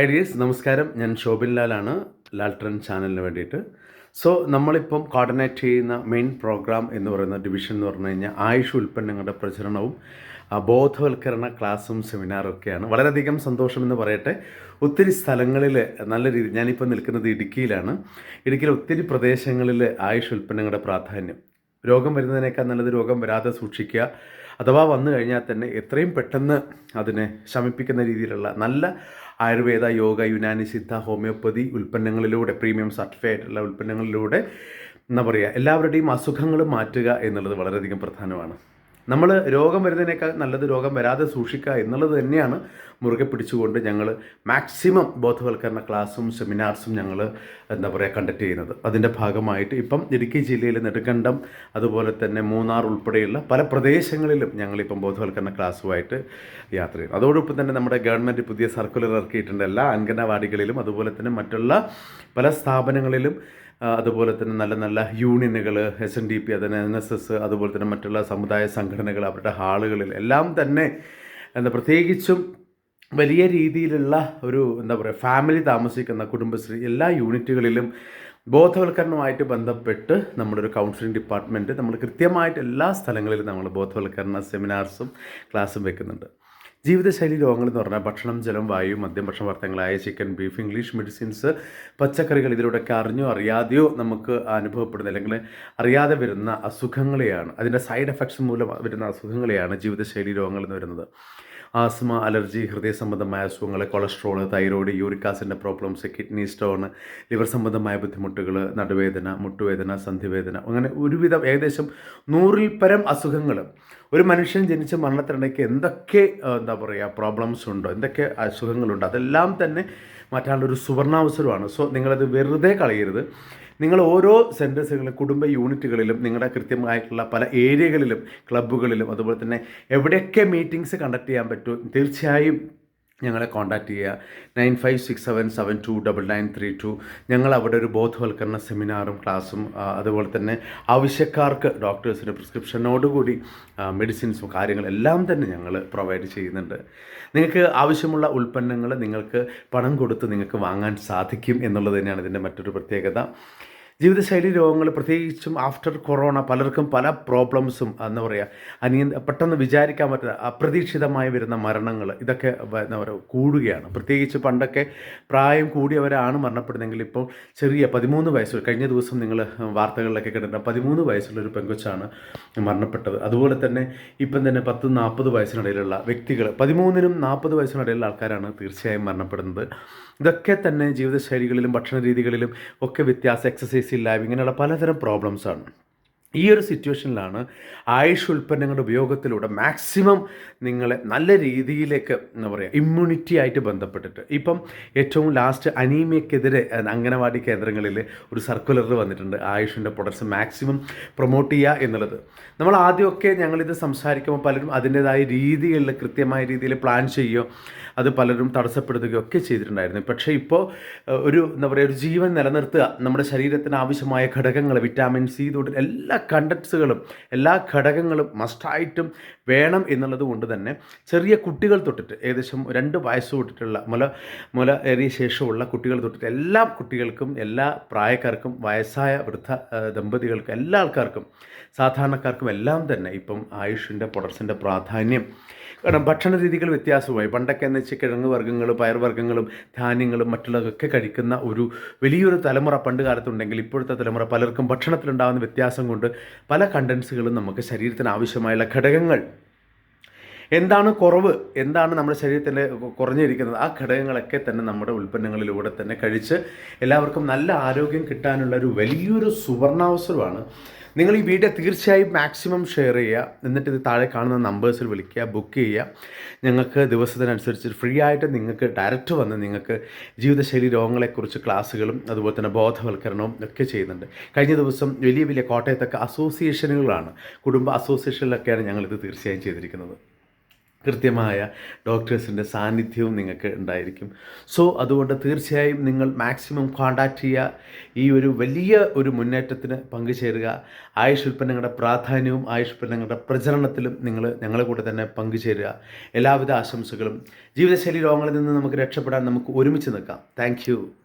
Ideas നമസ്കാരം. ഞാൻ ശോഭിൻ ലാലാണ് ലാൽട്രൻ ചാനലിന് വേണ്ടിയിട്ട്. സോ നമ്മളിപ്പം കോർഡിനേറ്റ് ചെയ്യുന്ന മെയിൻ പ്രോഗ്രാം എന്ന് പറയുന്ന ഡിവിഷൻ എന്ന് പറഞ്ഞു കഴിഞ്ഞാൽ ആയുഷ് ഉൽപ്പന്നങ്ങളുടെ പ്രചരണവും ബോധവൽക്കരണ ക്ലാസ്സും സെമിനാറും ഒക്കെയാണ്. വളരെയധികം സന്തോഷമെന്ന് പറയട്ടെ. ഒത്തിരി സ്ഥലങ്ങളിൽ നല്ല രീതി ഞാനിപ്പോൾ നിൽക്കുന്നത് ഇടുക്കിയിലാണ്. ഇടുക്കിയിലെ ഒത്തിരി പ്രദേശങ്ങളിൽ ആയുഷ് ഉൽപ്പന്നങ്ങളുടെ പ്രാധാന്യം. രോഗം വരുന്നതിനേക്കാൾ നല്ലത് രോഗം വരാതെ സൂക്ഷിക്കുക അഥവാ വന്നു കഴിഞ്ഞാൽ തന്നെ എത്രയും പെട്ടെന്ന് അതിനെ ശമിപ്പിക്കുന്ന രീതിയിലുള്ള നല്ല ആയുർവേദ യോഗ യുനാനി സിദ്ധ ഹോമിയോപ്പതി ഉൽപ്പന്നങ്ങളിലൂടെ പ്രീമിയം സർട്ടിഫൈഡ് ഉള്ള ഉൽപ്പന്നങ്ങളിലൂടെ എന്താ പറയുക എല്ലാവരുടെയും അസുഖങ്ങൾ മാറ്റുക എന്നുള്ളത് വളരെയധികം പ്രധാനമാണ്. നമ്മൾ രോഗം വരുന്നതിനേക്കാൾ നല്ലത് രോഗം വരാതെ സൂക്ഷിക്കുക എന്നുള്ളത് തന്നെയാണ് മുറുകെ പിടിച്ചുകൊണ്ട് ഞങ്ങൾ മാക്സിമം ബോധവൽക്കരണ ക്ലാസ്സും സെമിനാർസും ഞങ്ങൾ എന്താ പറയുക കണ്ടക്ട് ചെയ്യുന്നത്. അതിന്റെ ഭാഗമായിട്ട് ഇപ്പം ഇടുക്കി ജില്ലയിലെ നെടുങ്കണ്ടം അതുപോലെ തന്നെ മൂന്നാർ ഉൾപ്പെടെയുള്ള പല പ്രദേശങ്ങളിലും ഞങ്ങളിപ്പം ബോധവൽക്കരണ ക്ലാസ്സുമായിട്ട് യാത്ര ചെയ്യും അതോടൊപ്പം തന്നെ നമ്മുടെ ഗവൺമെന്റ് പുതിയ സർക്കുലർ ഇറക്കിയിട്ടുണ്ട് എല്ലാ അംഗനവാടികളിലും അതുപോലെ തന്നെ മറ്റുള്ള പല സ്ഥാപനങ്ങളിലും അതുപോലെ തന്നെ നല്ല നല്ല യൂണിയനുകൾ എസ് എൻ ഡി പി അതിന് എൻ എസ് എസ് അതുപോലെ തന്നെ മറ്റുള്ള സമുദായ സംഘടനകൾ അവരുടെ ഹാളുകളിൽ എല്ലാം തന്നെ എന്താ പ്രത്യേകിച്ചും വലിയ രീതിയിലുള്ള ഒരു എന്താ പറയുക ഫാമിലി താമസിക്കുന്ന കുടുംബശ്രീ എല്ലാ യൂണിറ്റുകളിലും ബോധവൽക്കരണവുമായിട്ട് ബന്ധപ്പെട്ട് നമ്മുടെ ഒരു കൗൺസിലിംഗ് ഡിപ്പാർട്ട്മെന്റ് നമ്മൾ കൃത്യമായിട്ട് എല്ലാ സ്ഥലങ്ങളിലും നമ്മൾ ബോധവൽക്കരണ സെമിനാർസും ക്ലാസ്സും വെക്കുന്നുണ്ട്. ജീവിതശൈലി രോഗങ്ങൾ എന്ന് പറഞ്ഞാൽ ഭക്ഷണം ജലം വായു മദ്യം ഭക്ഷണ പദാർത്ഥങ്ങളായ ചിക്കൻ ബീഫ് ഇംഗ്ലീഷ് മെഡിസിൻസ് പച്ചക്കറികൾ ഇതിലൂടെയൊക്കെ അറിഞ്ഞോ അറിയാതെയോ നമുക്ക് അനുഭവപ്പെടുന്ന അല്ലെങ്കിൽ അറിയാതെ വരുന്ന അസുഖങ്ങളെയാണ്. അതിന്റെ സൈഡ് എഫക്ട്സ് മൂലം വരുന്ന അസുഖങ്ങളെയാണ് ജീവിതശൈലി രോഗങ്ങൾ എന്ന് വരുന്നത് ആസ്മ അലർജി ഹൃദയ സംബന്ധമായ അസുഖങ്ങൾ കൊളസ്ട്രോൾ തൈറോയ്ഡ് യൂറിക് ആസിഡിന്റെ പ്രോബ്ലംസ് കിഡ്നി സ്റ്റോൺ ലിവർ സംബന്ധമായ ബുദ്ധിമുട്ടുകൾ നടുവേദന മുട്ടുവേദന സന്ധിവേദന അങ്ങനെ ഒരുവിധം ഏകദേശം നൂറിൽ പരം അസുഖങ്ങൾ ഒരു മനുഷ്യൻ ജനിച്ച മരണത്തിനിടയ്ക്ക് എന്തൊക്കെ എന്താ പറയുക പ്രോബ്ലംസ് ഉണ്ടോ എന്തൊക്കെ അസുഖങ്ങളുണ്ടോ അതെല്ലാം തന്നെ മാറ്റാനുള്ള ഒരു സുവർണാവസരമാണ്. സോ നിങ്ങളത് വെറുതെ കളയരുത്. നിങ്ങൾ ഓരോ സെന്റേഴ്സുകളിലും കുടുംബ യൂണിറ്റുകളിലും നിങ്ങളുടെ കൃത്യമായിട്ടുള്ള പല ഏരിയകളിലും ക്ലബ്ബുകളിലും അതുപോലെ തന്നെ എവിടെയൊക്കെ മീറ്റിംഗ്സ് കണ്ടക്ട് ചെയ്യാൻ പറ്റും തീർച്ചയായും ഞങ്ങളെ കോൺടാക്റ്റ് ചെയ്യുക. Nine five six seven seven two double nine three two ഞങ്ങൾ അവിടെ ഒരു ബോധവൽക്കരണ സെമിനാറും ക്ലാസ്സും അതുപോലെ തന്നെ ആവശ്യക്കാർക്ക് ഡോക്ടേഴ്സിന്റെ പ്രിസ്ക്രിപ്ഷനോടുകൂടി മെഡിസിൻസും കാര്യങ്ങളെല്ലാം തന്നെ ഞങ്ങൾ പ്രൊവൈഡ് ചെയ്യുന്നുണ്ട്. നിങ്ങൾക്ക് ആവശ്യമുള്ള ഉൽപ്പന്നങ്ങൾ നിങ്ങൾക്ക് പണം കൊടുത്ത് നിങ്ങൾക്ക് വാങ്ങാൻ സാധിക്കും എന്നുള്ളത് തന്നെയാണ് ഇതിന്റെ മറ്റൊരു പ്രത്യേകത. ജീവിതശൈലി രോഗങ്ങൾ പ്രത്യേകിച്ചും ആഫ്റ്റർ കൊറോണ പലർക്കും പല പ്രോബ്ലംസും എന്താ പറയുക അനിയ പെട്ടെന്ന് വിചാരിക്കാൻ പറ്റുന്ന അപ്രതീക്ഷിതമായി വരുന്ന മരണങ്ങൾ ഇതൊക്കെ എന്താ പറയുക കൂടുകയാണ്. പ്രത്യേകിച്ച് പണ്ടൊക്കെ പ്രായം കൂടിയവരാണ് മരണപ്പെടുന്നതെങ്കിൽ ഇപ്പോൾ ചെറിയ പതിമൂന്ന് വയസ്സ് കഴിഞ്ഞ ദിവസം നിങ്ങൾ വാർത്തകളിലൊക്കെ കണ്ടിട്ടുണ്ട് പതിമൂന്ന് വയസ്സുള്ള ഒരു പെങ്കൊച്ചാണ് മരണപ്പെട്ടത്. അതുപോലെ തന്നെ ഇപ്പം തന്നെ പത്ത് നാൽപ്പത് വയസ്സിനിടയിലുള്ള വ്യക്തികൾ പതിമൂന്നിനും നാൽപ്പത് വയസ്സിനിടയിലുള്ള ആൾക്കാരാണ് തീർച്ചയായും മരണപ്പെടുന്നത്. ഇതൊക്കെ തന്നെ ജീവിതശൈലികളിലും ഭക്ഷണ രീതികളിലും ഒക്കെ വ്യത്യാസം എക്സസൈസ് ഇല്ലായ്മ ഇങ്ങനെയുള്ള പലതരം പ്രോബ്ലംസാണ് ഈ ഒരു സിറ്റുവേഷനിലാണ് ആയുഷ് ഉൽപ്പന്നങ്ങളുടെ ഉപയോഗത്തിലൂടെ മാക്സിമം നിങ്ങളെ നല്ല രീതിയിലേക്ക് എന്താ പറയുക ഇമ്മ്യൂണിറ്റി ആയിട്ട് ബന്ധപ്പെട്ടിട്ട്. ഇപ്പം ഏറ്റവും ലാസ്റ്റ് അനീമിയക്കെതിരെ അംഗനവാടി കേന്ദ്രങ്ങളിൽ ഒരു സർക്കുലർ വന്നിട്ടുണ്ട്. ആയുഷിന്റെ പ്രൊഡക്ട്സ് മാക്സിമം പ്രൊമോട്ട് ചെയ്യുക എന്നുള്ളത്. നമ്മൾ ആദ്യമൊക്കെ ഞങ്ങളിത് സംസാരിക്കുമ്പോൾ പലരും അതിന്റെതായ രീതികളിൽ കൃത്യമായ രീതിയിൽ പ്ലാൻ ചെയ്യുകയോ അത് പലരും തടസ്സപ്പെടുത്തുകയോ ഒക്കെ ചെയ്തിട്ടുണ്ടായിരുന്നു. പക്ഷേ ഇപ്പോൾ ഒരു എന്താ പറയുക ഒരു ജീവൻ നിലനിർത്തുക നമ്മുടെ ശരീരത്തിന് ആവശ്യമായ ഘടകങ്ങൾ വിറ്റാമിൻ സി തൊട്ട് എല്ലാ കണ്ടക്ട്സുകളും എല്ലാ ഘടകങ്ങളും മസ്റ്റായിട്ടും വേണം എന്നുള്ളത് കൊണ്ട് തന്നെ ചെറിയ കുട്ടികൾ തൊട്ടിട്ട് ഏകദേശം രണ്ട് വയസ്സ് തൊട്ടിട്ടുള്ള മുല മുല ഏറിയ ശേഷമുള്ള കുട്ടികൾ തൊട്ടിട്ട് എല്ലാ കുട്ടികൾക്കും എല്ലാ പ്രായക്കാർക്കും വയസ്സായ വൃദ്ധ ദമ്പതികൾക്കും എല്ലാ ആൾക്കാർക്കും സാധാരണക്കാർക്കും എല്ലാം തന്നെ ഇപ്പം ആയുഷിന്റെ പ്രൊഡക്ട്സിന്റെ പ്രാധാന്യം കാരണം ഭക്ഷണ രീതികൾ വ്യത്യാസമായി. പണ്ടൊക്കെ എന്ന് വെച്ചാൽ കിഴങ്ങ് വർഗങ്ങളും പയർവർഗങ്ങളും ധാന്യങ്ങളും മറ്റുള്ളതൊക്കെ കഴിക്കുന്ന ഒരു വലിയൊരു തലമുറ പണ്ട് കാലത്തുണ്ടെങ്കിൽ ഇപ്പോഴത്തെ തലമുറ പലർക്കും ഭക്ഷണത്തിലുണ്ടാകുന്ന വ്യത്യാസം കൊണ്ട് പല കണ്ടൻസുകളും നമുക്ക് ശരീരത്തിന് ആവശ്യമായുള്ള ഘടകങ്ങൾ. എന്താണ് കുറവ്? എന്താണ് നമ്മുടെ ശരീരത്തിൽ കുറഞ്ഞിരിക്കുന്നത്? ആ ഘടകങ്ങളൊക്കെ തന്നെ നമ്മുടെ ഉൽപ്പന്നങ്ങളിലൂടെ തന്നെ കഴിച്ച് എല്ലാവർക്കും നല്ല ആരോഗ്യം കിട്ടാനുള്ള ഒരു വലിയൊരു സുവർണാവസരമാണ് നിങ്ങൾ ഈ വീഡിയോ തീർച്ചയായും മാക്സിമം ഷെയർ ചെയ്യുക. എന്നിട്ട് ഇത് താഴെ കാണുന്ന നമ്പേഴ്സിൽ വിളിക്കുക ബുക്ക് ചെയ്യുക. ഞങ്ങൾക്ക് ദിവസത്തിനനുസരിച്ച് ഫ്രീ ആയിട്ട് നിങ്ങൾക്ക് ഡയറക്റ്റ് വന്ന് നിങ്ങൾക്ക് ജീവിതശൈലി രോഗങ്ങളെക്കുറിച്ച് ക്ലാസ്സുകളും അതുപോലെ തന്നെ ബോധവൽക്കരണവും ഒക്കെ ചെയ്യുന്നുണ്ട്. കഴിഞ്ഞ ദിവസം വലിയ വലിയ കോട്ടയത്തൊക്കെ അസോസിയേഷനുകളാണ് കുടുംബ അസോസിയേഷനിലൊക്കെയാണ് ഞങ്ങളിത് തീർച്ചയായും ചെയ്തിരിക്കുന്നത്. കൃത്യമായ ഡോക്ടേഴ്സിന്റെ സാന്നിധ്യവും നിങ്ങൾക്ക് ഉണ്ടായിരിക്കും. സോ അതുകൊണ്ട് തീർച്ചയായും നിങ്ങൾ മാക്സിമം കോണ്ടാക്ട് ചെയ്യുക. ഈ ഒരു വലിയ ഒരു മുന്നേറ്റത്തിന് പങ്കുചേരുക. ആയുഷ് ഉൽപ്പന്നങ്ങളുടെ പ്രാധാന്യവും ആയുഷ് ഉൽപ്പന്നങ്ങളുടെ പ്രചരണത്തിലും നിങ്ങൾ ഞങ്ങളെ കൂടെ തന്നെ പങ്കുചേരുക. എല്ലാവിധ ആശംസകളും. ജീവിതശൈലി രോഗങ്ങളിൽ നിന്ന് നമുക്ക് രക്ഷപ്പെടാൻ നമുക്ക് ഒരുമിച്ച് നിൽക്കാം. താങ്ക്